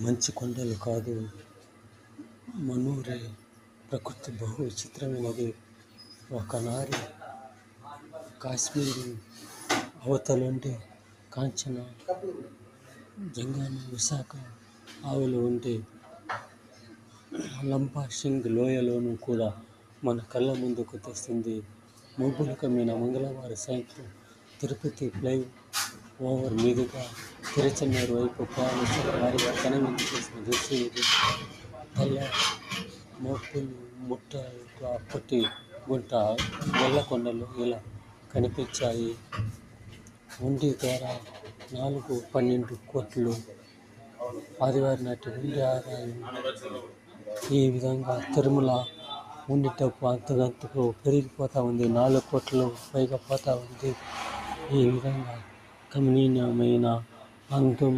మంచు కొండలు కాదు. మనూరే ప్రకృతి బహు విచిత్రమైనది ఒకనారి కాశ్మీరు అవతలుంటే కాంచన జంగాన విశాఖ ఆవులు ఉంటే లంబా సింగ్ లోయలోనూ కూడా మన కళ్ళ ముందుకు తెస్తుంది. మూపులకమైన మంగళవారం సాయంత్రం తిరుపతి ఫ్లై ఓవర్ మీదుగా తిరుచెన్నూరు వైపు ప్రయాణిస్తున్న వారికి కనువిందు చేసిన దృశ్యం ఇది. తెల్ల మొప్పులు ముట్ట అప్పటి గుంట గొల్లకొండలు ఇలా కనిపించాయి. ఉండి ద్వారా నాలుగు పన్నెండు కోట్లు. ఆదివారం నాటి ఉండి ఆదాయం ఈ విధంగా తిరుమల ఉండేటప్పుడు అంతకంతకు పెరిగిపోతూ ఉంది. నాలుగు కోట్లు పైగా పోతూ ఉంది. ఈ విధంగా कमनीना मैना अंतुम